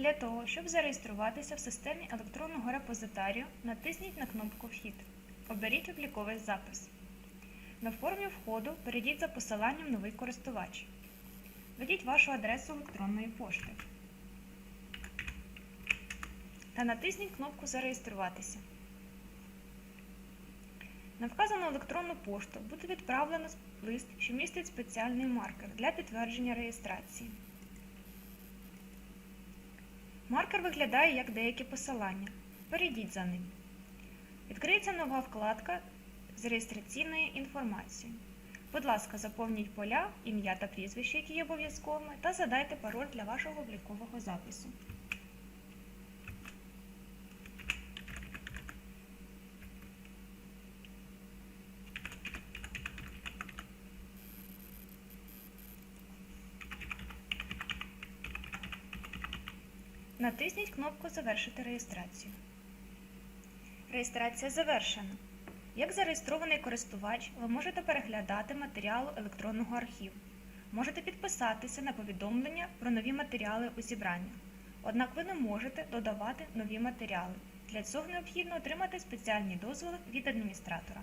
Для того, щоб зареєструватися в системі електронного репозитарію, натисніть на кнопку Вхід. Оберіть обліковий запис. На формі входу перейдіть за посиланням Новий користувач. Введіть вашу адресу електронної пошти та натисніть кнопку Зареєструватися. На вказану електронну пошту буде відправлено лист, що містить спеціальний маркер для підтвердження реєстрації. Маркер виглядає як деякі посилання. Перейдіть за ним. Відкриється нова вкладка з реєстраційною інформацією. Будь ласка, заповніть поля, ім'я та прізвище, які є обов'язковими, та задайте пароль для вашого облікового запису. Натисніть кнопку Завершити реєстрацію. Реєстрація завершена. Як зареєстрований користувач, ви можете переглядати матеріали електронного архіву. Можете підписатися на повідомлення про нові матеріали у зібрання. Однак ви не можете додавати нові матеріали. Для цього необхідно отримати спеціальні дозволи від адміністратора.